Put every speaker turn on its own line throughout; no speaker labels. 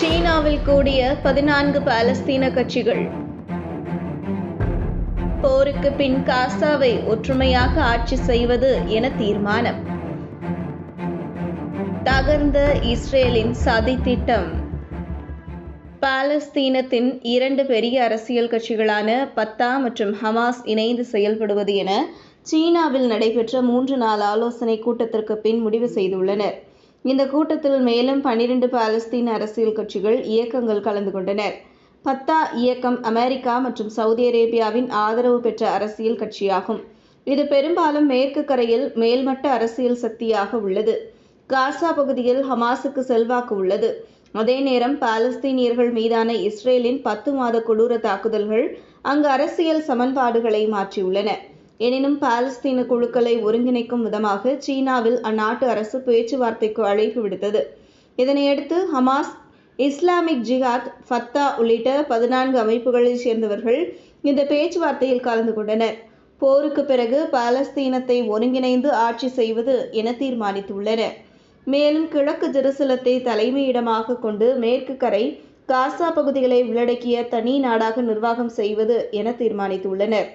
சீனாவில் கூடிய பதினான்கு பாலஸ்தீன கட்சிகள். போருக்கு பின் காசாவை ஒற்றுமையாக ஆட்சி செய்வது என தீர்மானம். தகர்ந்த இஸ்ரேலின் சதி திட்டம். பாலஸ்தீனத்தின் இரண்டு பெரிய அரசியல் கட்சிகளான பத்தா மற்றும் ஹமாஸ் இணைந்து செயல்படுவது என சீனாவில் நடைபெற்ற மூன்று நாள் ஆலோசனை கூட்டத்திற்கு பின் முடிவு செய்துள்ளனர். இந்த கூட்டத்தில் மேலும் பனிரெண்டு பாலஸ்தீன அரசியல் கட்சிகள் இயக்கங்கள் கலந்து கொண்டனர். பத்தா இயக்கம் அமெரிக்கா மற்றும் சவுதி அரேபியாவின் ஆதரவு பெற்ற அரசியல் கட்சியாகும். இது பெரும்பாலும் மேற்கு கரையில் மேல்மட்ட அரசியல் சக்தியாக உள்ளது. காசா பகுதியில் ஹமாஸுக்கு செல்வாக்கு உள்ளது. அதே நேரம் பாலஸ்தீனியர்கள் மீதான இஸ்ரேலின் பத்து மாத கொடூர தாக்குதல்கள் அங்கு அரசியல் சமன்பாடுகளை மாற்றியுள்ளன. எனினும் பாலஸ்தீன குழுக்களை ஒருங்கிணைக்கும் விதமாக சீனாவில் அந்நாட்டு அரசு பேச்சுவார்த்தைக்கு அழைப்பு விடுத்தது. இதனையடுத்து ஹமாஸ் இஸ்லாமிக் ஜிஹாத் ஃபத்தா உள்ளிட்ட பதினான்கு அமைப்புகளைச் சேர்ந்தவர்கள் இந்த பேச்சுவார்த்தையில் கலந்து கொண்டனர். போருக்கு பிறகு பாலஸ்தீனத்தை ஒருங்கிணைந்து ஆட்சி செய்வது என தீர்மானித்துள்ளனர் மேலும் கிழக்கு ஜெருசலத்தை தலைமையிடமாக கொண்டு மேற்கு கரை காசா பகுதிகளை உள்ளடக்கிய தனி நாடாக நிர்வாகம் செய்வது என தீர்மானித்துள்ளனர்.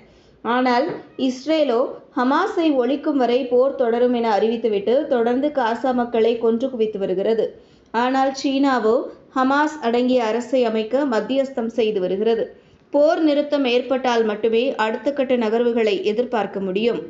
ஆனால் இஸ்ரேலோ ஹமாஸை ஒழிக்கும் வரை போர் தொடரும் என அறிவித்துவிட்டு தொடர்ந்து காசா மக்களை கொன்று குவித்து வருகிறது. ஆனால் சீனாவோ ஹமாஸ் அடங்கிய அரசை அமைக்க மத்தியஸ்தம் செய்து வருகிறது. போர் நிறுத்தம் ஏற்பட்டால் மட்டுமே அடுத்த கட்ட நகர்வுகளை எதிர்பார்க்க முடியும்.